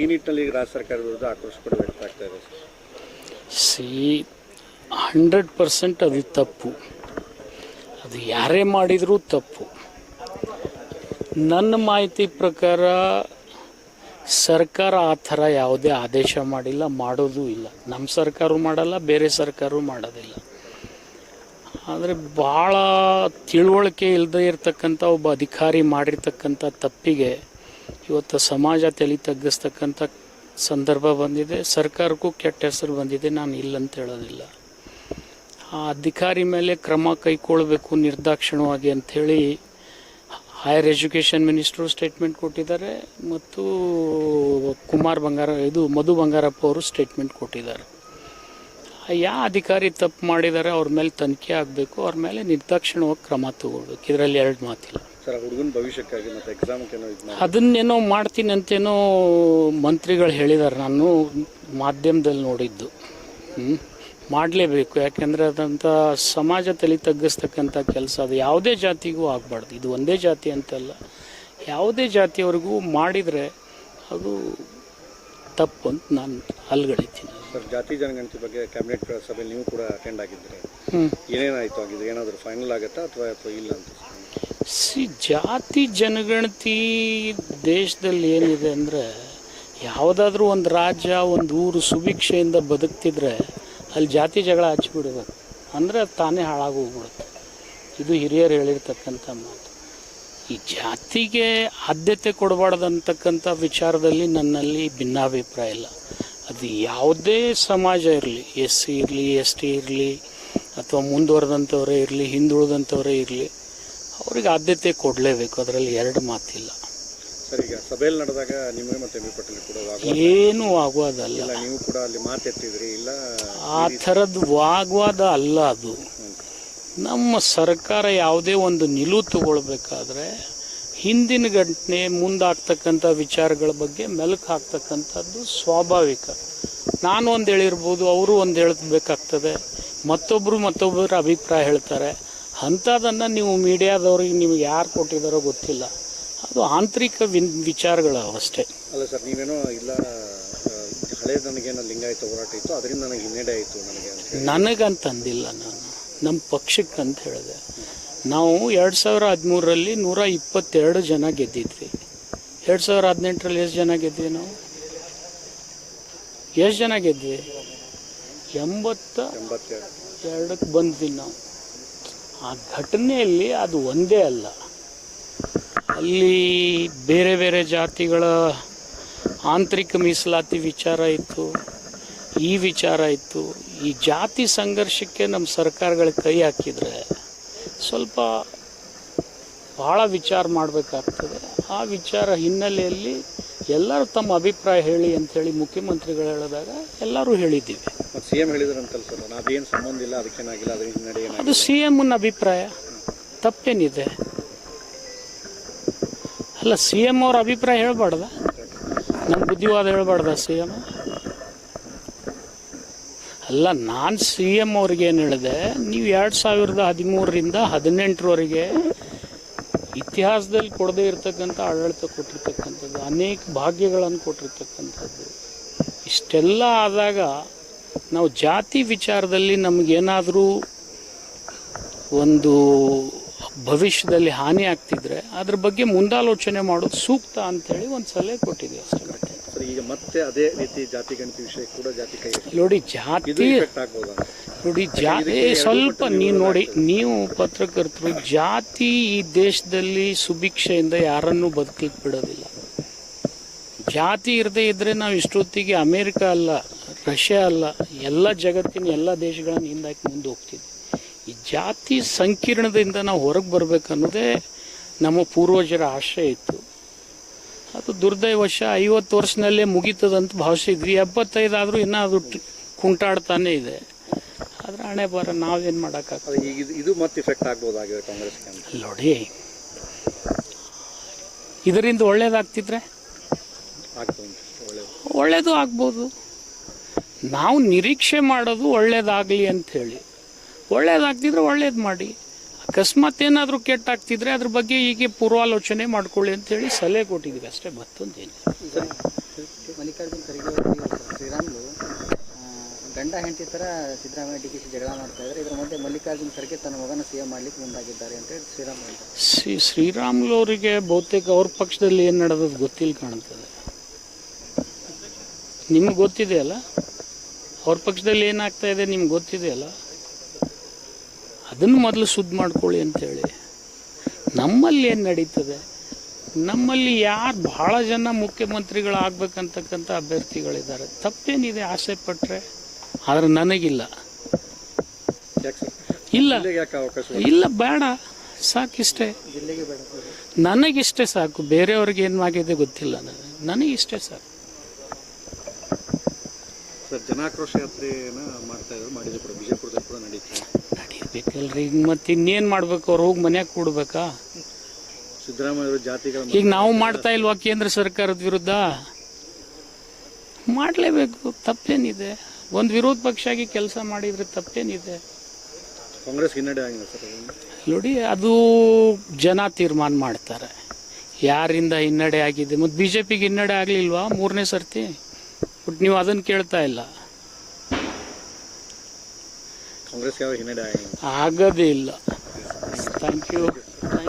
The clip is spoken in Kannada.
ಈ ನಿಟ್ಟಿನಲ್ಲಿ ರಾಜ್ಯ ಸರ್ಕಾರದ ವಿರುದ್ಧ ಆಕ್ರೋಶ ಕೂಡ ಇದೆ. ಸಿ ಹಂಡ್ರೆಡ್ ಪರ್ಸೆಂಟ್ ಅದು ತಪ್ಪು. ಅದು ಯಾರೇ ಮಾಡಿದರೂ ತಪ್ಪು. ನನ್ನ ಮಾಹಿತಿ ಪ್ರಕಾರ ಸರ್ಕಾರ ಆ ಥರ ಯಾವುದೇ ಆದೇಶ ಮಾಡಿಲ್ಲ, ಮಾಡೋದೂ ಇಲ್ಲ. ನಮ್ಮ ಸರ್ಕಾರವೂ ಮಾಡಲ್ಲ, ಬೇರೆ ಸರ್ಕಾರವೂ ಮಾಡೋದಿಲ್ಲ. ಆದರೆ ಭಾಳ ತಿಳುವಳಿಕೆ ಇಲ್ಲದೆ ಇರತಕ್ಕಂಥ ಒಬ್ಬ ಅಧಿಕಾರಿ ಮಾಡಿರ್ತಕ್ಕಂಥ ತಪ್ಪಿಗೆ ಇವತ್ತು ಸಮಾಜ ತಲೆ ತಗ್ಗಿಸ್ತಕ್ಕಂಥ ಸಂದರ್ಭ ಬಂದಿದೆ. ಸರ್ಕಾರಕ್ಕೂ ಕೆಟ್ಟ ಹೆಸರು ಬಂದಿದೆ. ನಾನು ಇಲ್ಲಂತ ಹೇಳೋದಿಲ್ಲ. ಆ ಅಧಿಕಾರಿ ಮೇಲೆ ಕ್ರಮ ಕೈಗೊಳ್ಳಬೇಕು ನಿರ್ದಾಕ್ಷಿಣ್ಯವಾಗಿ ಅಂಥೇಳಿ ಹೈಯರ್ ಎಜುಕೇಷನ್ ಮಿನಿಸ್ಟ್ರು ಸ್ಟೇಟ್ಮೆಂಟ್ ಕೊಟ್ಟಿದ್ದಾರೆ. ಮತ್ತು ಕುಮಾರ್ ಬಂಗಾರ, ಇದು ಮಧು ಬಂಗಾರಪ್ಪ ಅವರು ಸ್ಟೇಟ್ಮೆಂಟ್ ಕೊಟ್ಟಿದ್ದಾರೆ. ಯಾವ ಅಧಿಕಾರಿ ತಪ್ಪು ಮಾಡಿದ್ದಾರೆ, ಅವ್ರ ಮೇಲೆ ತನಿಖೆ ಆಗಬೇಕು, ಅವ್ರ ಮೇಲೆ ನಿರ್ದಾಕ್ಷಿಣ್ಯವಾಗಿ ಕ್ರಮ ತಗೊಳ್ಬೇಕು. ಇದರಲ್ಲಿ ಎರಡು ಮಾತಿಲ್ಲ. ಹುಡುಗನ ಭವಿಷ್ಯಕ್ಕಾಗಿ ಮತ್ತೆ ಅದನ್ನೇನೋ ಮಾಡ್ತೀನಿ ಅಂತೇನೋ ಮಂತ್ರಿಗಳು ಹೇಳಿದ್ದಾರೆ ನಾನು ಮಾಧ್ಯಮದಲ್ಲಿ ನೋಡಿದ್ದು? ಮಾಡಲೇಬೇಕು. ಯಾಕೆಂದರೆ ಅದಂಥ ಸಮಾಜ ತಲೆ ತಗ್ಗಿಸ್ತಕ್ಕಂಥ ಕೆಲಸ. ಅದು ಯಾವುದೇ ಜಾತಿಗೂ ಆಗಬಾರ್ದು. ಇದು ಒಂದೇ ಜಾತಿ ಅಂತಲ್ಲ. ಯಾವುದೇ ಜಾತಿಯವ್ರಿಗೂ ಮಾಡಿದರೆ ಅದು ತಪ್ಪು ಅಂತ ನಾನು ಅಲ್ಗಳಿತೀನಿ. ಸರ್ ಜಾತಿ ಜನಗಣತಿ ಬಗ್ಗೆ ಕ್ಯಾಬಿನೆಟ್ ಸಭೆಯಲ್ಲಿ ನೀವು ಕೂಡ ಅಟೆಂಡ್ ಆಗಿದ್ದರೆ. ಏನೇನಾಯ್ತು ಏನೇನಾಯಿತು? ಆಗಿದೆ ಏನಾದರೂ ಫೈನಲ್ ಆಗುತ್ತಾ ಅಥವಾ ಅಥವಾ ಇಲ್ಲ ಅಂತ ಸಿ ಜಾತಿ ಜನಗಣತಿ ದೇಶದಲ್ಲಿ ಏನಿದೆ ಅಂದರೆ ಯಾವುದಾದ್ರೂ ಒಂದು ರಾಜ್ಯ ಒಂದು ಊರು ಸುಭಿಕ್ಷೆಯಿಂದ ಬದುಕ್ತಿದ್ರೆ ಅಲ್ಲಿ ಜಾತಿ ಜಗಳ ಹಚ್ಚಿಬಿಡ್ಬೇಕು ಅಂದರೆ ಅದು ತಾನೇ ಹಾಳಾಗೋಗ್ಬಿಡುತ್ತೆ ಇದು ಹಿರಿಯರು ಹೇಳಿರ್ತಕ್ಕಂಥ ಮಾತು. ಈ ಜಾತಿಗೆ ಆದ್ಯತೆ ಕೊಡಬಾರ್ದಂತಕ್ಕಂಥ ವಿಚಾರದಲ್ಲಿ ನನ್ನಲ್ಲಿ ಭಿನ್ನಾಭಿಪ್ರಾಯ ಇಲ್ಲ. ಅದು ಯಾವುದೇ ಸಮಾಜ ಇರಲಿ ಎಸ್ ಸಿ ಇರಲಿ ಎಸ್ ಟಿ ಇರಲಿ ಅಥವಾ ಮುಂದುವರೆದಂಥವರೇ ಇರಲಿ ಹಿಂದುಳಿದಂಥವರೇ ಇರಲಿ ಅವ್ರಿಗೆ ಆದ್ಯತೆ ಕೊಡಲೇಬೇಕು. ಅದರಲ್ಲಿ ಎರಡು ಮಾತಿಲ್ಲ. ಸರ್ ಈಗ ಸಭೆಯಲ್ಲಿ ನಡೆದಾಗ ನಿಮಗೆ ಮತ್ತೆ ಎಂ ಪಟೇಲ್ ಕೂಡ ವಾಗ್ವಾದ ಏನೂ ಇಲ್ಲ ನೀವು ಕೂಡ ಅಲ್ಲಿ ಮಾತೆತ್ತಿದ್ರಿ ಇಲ್ಲ ಆ ಥರದ್ದು ವಾಗ್ವಾದ ಅಲ್ಲ ಅದು. ನಮ್ಮ ಸರ್ಕಾರ ಯಾವುದೇ ಒಂದು ನಿಲುವು ತಗೊಳ್ಬೇಕಾದ್ರೆ ಹಿಂದಿನ ಘಟನೆ ಮುಂದಾಗ್ತಕ್ಕಂಥ ವಿಚಾರಗಳ ಬಗ್ಗೆ ಮೆಲುಕು ಹಾಕ್ತಕ್ಕಂಥದ್ದು ಸ್ವಾಭಾವಿಕ. ನಾನು ಒಂದು ಹೇಳಿರ್ಬೋದು ಅವರು ಒಂದು ಹೇಳಬೇಕಾಗ್ತದೆ. ಮತ್ತೊಬ್ಬರು ಮತ್ತೊಬ್ಬರ ಅಭಿಪ್ರಾಯ ಹೇಳ್ತಾರೆ. ಅಂಥದ್ದನ್ನು ನೀವು ಮೀಡಿಯಾದವ್ರಿಗೆ ನಿಮ್ಗೆ ಯಾರು ಕೊಟ್ಟಿದ್ದಾರೋ ಗೊತ್ತಿಲ್ಲ. ಅದು ಆಂತರಿಕ ವಿನ್ ವಿಚಾರಗಳು ಅಷ್ಟೇ. ಅಲ್ಲ ಸರ್ ನೀವೇನೋ ಇಲ್ಲ ಹಳೆ ನನಗೇನೋ ಲಿಂಗಾಯತ ಹೋರಾಟ ಇತ್ತು ಅದರಿಂದ ನನಗೆ ಹಿನ್ನಡೆ ಆಯಿತು ನನಗೆ ನನಗಂತಂದಿಲ್ಲ ನಾನು. ನಮ್ಮ ಪಕ್ಷಕ್ಕೆ ಅಂತ ಹೇಳಿದೆ. ನಾವು ಎರಡು ಸಾವಿರ ಹದಿಮೂರರಲ್ಲಿ ನೂರ ಇಪ್ಪತ್ತೆರಡು ಜನ ಗೆದ್ದಿದ್ವಿ. ಎರಡು ಸಾವಿರ ಹದಿನೆಂಟರಲ್ಲಿ ಎಷ್ಟು ಜನ ಗೆದ್ವಿ ನಾವು? ಎಷ್ಟು ಜನ ಗೆದ್ವಿ? ಎಂಬತ್ತ ಎರಡಕ್ಕೆ ಬಂದ್ವಿ ನಾವು. ಆ ಘಟನೆಯಲ್ಲಿ ಅದು ಒಂದೇ ಅಲ್ಲ. ಅಲ್ಲಿ ಬೇರೆ ಬೇರೆ ಜಾತಿಗಳ ಆಂತರಿಕ ಮೀಸಲಾತಿ ವಿಚಾರ ಇತ್ತು. ಈ ವಿಚಾರ ಇತ್ತು. ಈ ಜಾತಿ ಸಂಘರ್ಷಕ್ಕೆ ನಮ್ಮ ಸರ್ಕಾರಗಳ ಕೈ ಹಾಕಿದರೆ ಸ್ವಲ್ಪ ಭಾಳ ವಿಚಾರ ಮಾಡಬೇಕಾಗ್ತದೆ. ಆ ವಿಚಾರ ಹಿನ್ನೆಲೆಯಲ್ಲಿ ಎಲ್ಲರೂ ತಮ್ಮ ಅಭಿಪ್ರಾಯ ಹೇಳಿ ಅಂಥೇಳಿ ಮುಖ್ಯಮಂತ್ರಿಗಳು ಹೇಳಿದಾಗ ಎಲ್ಲರೂ ಹೇಳಿದ್ದೀವಿ. ಸಿ ಎಂ ಹೇಳಿದ್ರಂತಲ್ಲ ಸರ್ ಅದೇನು ಸಂಬಂಧ ಇಲ್ಲ ಅದಕ್ಕೇನಾಗಿಲ್ಲ ಅದ್ರ ಹಿನ್ನಡೆ ಅದು ಸಿ ಎಮ್ನ ಅಭಿಪ್ರಾಯ. ತಪ್ಪೇನಿದೆ. ಅಲ್ಲ ಸಿ ಎಂ ಅವ್ರ ಅಭಿಪ್ರಾಯ ಹೇಳ್ಬಾರ್ದ? ನಮ್ಮ ಬುದ್ಧಿವಾದ ಹೇಳ್ಬಾರ್ದ ಸಿ ಎಂ ಅಲ್ಲ, ನಾನು ಸಿ ಎಂ ಅವ್ರಿಗೆ ಏನು ಹೇಳಿದೆ? ನೀವು ಎರಡು ಸಾವಿರದ ಹದಿಮೂರರಿಂದ ಹದಿನೆಂಟರವರೆಗೆ ಇತಿಹಾಸದಲ್ಲಿ ಕೊಡದೇ ಇರತಕ್ಕಂಥ ಆಡಳಿತ ಕೊಟ್ಟಿರ್ತಕ್ಕಂಥದ್ದು, ಅನೇಕ ಭಾಗ್ಯಗಳನ್ನು ಕೊಟ್ಟಿರ್ತಕ್ಕಂಥದ್ದು, ಇಷ್ಟೆಲ್ಲ ಆದಾಗ ನಾವು ಜಾತಿ ವಿಚಾರದಲ್ಲಿ ನಮಗೇನಾದರೂ ಒಂದು ಭವಿಷ್ಯದಲ್ಲಿ ಹಾನಿ ಆಗ್ತಿದ್ರೆ ಅದ್ರ ಬಗ್ಗೆ ಮುಂದಾಲೋಚನೆ ಮಾಡೋದು ಸೂಕ್ತ ಅಂತೇಳಿ ಒಂದು ಸಲಹೆ ಕೊಟ್ಟಿದ್ದೀವಿ ಅಷ್ಟೇ. ಮತ್ತೆ ಅದೇ ರೀತಿ ಜಾತಿ ಗಣತಿ ವಿಷಯ ಕೂಡ ಜಾತಿ ಕೈ ನೋಡಿ ಜಾತಿ ನೋಡಿ ಜಾತಿ ಸ್ವಲ್ಪ ನೀವು ನೋಡಿ ನೀವು ಪತ್ರಕರ್ತರು ಜಾತಿ ಈ ದೇಶದಲ್ಲಿ ಸುಭಿಕ್ಷೆಯಿಂದ ಯಾರನ್ನೂ ಬದುಕಲಿಕ್ಕೆ ಬಿಡೋದಿಲ್ಲ ಜಾತಿ ಇರದೇ ಇದ್ರೆ ನಾವು ಇಷ್ಟೊತ್ತಿಗೆ ಅಮೇರಿಕ ಅಲ್ಲ ರಷ್ಯಾ ಅಲ್ಲ ಎಲ್ಲ ಜಗತ್ತಿನ ಎಲ್ಲ ದೇಶಗಳನ್ನು ಹಿಂದಾಕಿ ಮುಂದೆ ಹೋಗ್ತಿದ್ವಿ. ಈ ಜಾತಿ ಸಂಕೀರ್ಣದಿಂದ ನಾವು ಹೊರಗೆ ಬರ್ಬೇಕನ್ನೋದೇ ನಮ್ಮ ಪೂರ್ವಜರ ಆಶಯ ಇತ್ತು. ಅದು ದುರ್ದೈವಶ ಐವತ್ತು ವರ್ಷನಲ್ಲೇ ಮುಗೀತದಂತ ಭಾವಿಸಿದ್ವಿ ಎಪ್ಪತ್ತೈದು ಆದರೂ ಇನ್ನೂ ಅದು ಕುಂಟಾಡ್ತಾನೆ ಇದೆ. ಆದರೆ ಹಣೆ ಬರ ನಾವೇನು ಮಾಡೋಕ್ಕಾಗ್ತದೆ ಈಗ ಇದು- ಮತ್ತೆ ಇಫೆಕ್ಟ್ ಆಗ್ಬೋದಾಗಿದೆ ಕಾಂಗ್ರೆಸ್ಗೆ ಅಂತ. ನೋಡಿ ಇದರಿಂದ ಒಳ್ಳೇದಾಗ್ತಿದ್ರೆ? ಒಳ್ಳೇದು. ಆಗ್ಬೋದು. ನಾವು ನಿರೀಕ್ಷೆ ಮಾಡೋದು ಒಳ್ಳೇದಾಗಲಿ ಅಂಥೇಳಿ ಹೇಳಿ. ಒಳ್ಳೇದಾಗ್ತಿದ್ರೆ ಒಳ್ಳೇದು ಮಾಡಿ. ಅಕಸ್ಮಾತ್ ಏನಾದರೂ ಕೆಟ್ಟಾಗ್ತಿದ್ರೆ ಅದ್ರ ಬಗ್ಗೆ ಹೀಗೆ ಪೂರ್ವಾಲೋಚನೆ ಮಾಡ್ಕೊಳ್ಳಿ ಅಂತೇಳಿ ಸಲಹೆ ಕೊಟ್ಟಿದ್ದೀವಿ ಅಷ್ಟೇ ಮತ್ತೊಂದೇನು ಮಲ್ಲಿಕಾರ್ಜುನ್ ಖರ್ಗೆ ಶ್ರೀರಾಮುಲು ಗಂಡ ಹೆಂಡತಿ ಥರ ಸಿದ್ದರಾಮಯ್ಯ ಡಿ ಕೆ ಸಿ ಜಗಳ ಮಾಡ್ತಾ ಇದ್ದಾರೆ. ಇದರ ಮಧ್ಯೆ ಮಲ್ಲಿಕಾರ್ಜುನ್ ಖರ್ಗೆ ತನ್ನ ಮಗನ ಸಿ ಎಂ ಮಾಡ್ಲಿಕ್ಕೆ ಮುಂದಾಗಿದ್ದಾರೆ ಅಂತ ಹೇಳಿ ಶ್ರೀರಾಮುಲು ಸಿ ಶ್ರೀರಾಮುಲು ಅವರಿಗೆ ಬಹುತೇಕ ಅವ್ರ ಪಕ್ಷದಲ್ಲಿ ಏನು ನಡೆದದ್ದು ಗೊತ್ತಿಲ್ಲ ಕಾಣ್ತದೆ. ನಿಮ್ಗೆ ಗೊತ್ತಿದೆಯಲ್ಲ ಅವ್ರ ಪಕ್ಷದಲ್ಲಿ ಏನಾಗ್ತಾ ಇದೆ ನಿಮ್ಗೆ ಗೊತ್ತಿದೆಯಲ್ಲ ಅದನ್ನು ಮೊದಲು ಶುದ್ಧ ಮಾಡ್ಕೊಳ್ಳಿ ಅಂತೇಳಿ. ನಮ್ಮಲ್ಲಿ ಏನು ನಡೀತದೆ? ನಮ್ಮಲ್ಲಿ ಯಾರು ಭಾಳ ಜನ ಮುಖ್ಯಮಂತ್ರಿಗಳಾಗಬೇಕಂತಕ್ಕಂಥ ಅಭ್ಯರ್ಥಿಗಳಿದ್ದಾರೆ. ತಪ್ಪೇನಿದೆ? ಆಸೆ ಪಟ್ಟರೆ ಆದರೆ ನನಗಿಲ್ಲ. ಇಲ್ಲ. ಇಲ್ಲ? ಬೇಡ. ಸಾಕಿಷ್ಟೇ. ನನಗಿಷ್ಟೇ ಸಾಕು. ಬೇರೆಯವ್ರಿಗೆ ಏನು ಆಗಿದೆ ಗೊತ್ತಿಲ್ಲ ನನಗೆ. ನನಗಿಷ್ಟೇ ಸಾಕು. ಸರ್ ಜನಾಕ್ರೋಶ ಯಾತ್ರೆಯನ್ನು ಮಾಡ್ತಾ ಇದ್ದಾರೆ ಮಾಡಿದ್ರು ಕೂಡ ಬಿಜಾಪುರದಲ್ಲಿ ಕೂಡ ನಡೀತು ನಡೀಬೇಕಲ್ರಿ ಈಗ ಮತ್ತೆ ಇನ್ನೇನು ಮಾಡ್ಬೇಕು? ಅವ್ರು ಹೋಗಿ ಮನ್ಯಾಗ ಕೂಡ್ಬೇಕಾ? ಸಿದ್ದರಾಮಯ್ಯ ಜಾತಿಗಳ ಈಗ ನಾವು ಮಾಡ್ತಾ ಇಲ್ವಾ ಕೇಂದ್ರ ಸರ್ಕಾರದ ವಿರುದ್ಧ? ಮಾಡಲೇಬೇಕು. ತಪ್ಪೇನಿದೆ. ಒಂದು ವಿರೋಧ ಪಕ್ಷ ಆಗಿ ಕೆಲಸ ಮಾಡಿದ್ರೆ ತಪ್ಪೇನಿದೆ. ಕಾಂಗ್ರೆಸ್ ಹಿನ್ನಡೆ ಸರ್ ನೋಡಿ ಅದು ಜನ ತೀರ್ಮಾನ ಮಾಡ್ತಾರೆ. ಯಾರಿಂದ ಹಿನ್ನಡೆ ಆಗಿದೆ? ಮತ್ತು ಬಿ ಜೆ ಪಿಗೆ ಹಿನ್ನಡೆ ಆಗಲಿಲ್ವಾ? ಮೂರನೇ ಸರ್ತಿ. ಬಟ್ ನೀವು ಅದನ್ನು ಕೇಳ್ತಾ ಇಲ್ಲ. ಕಾಂಗ್ರೆಸ್ ಯಾವ ಹಿನ್ನಡೆ ಆಗೋದೇ ಇಲ್ಲ. Thank you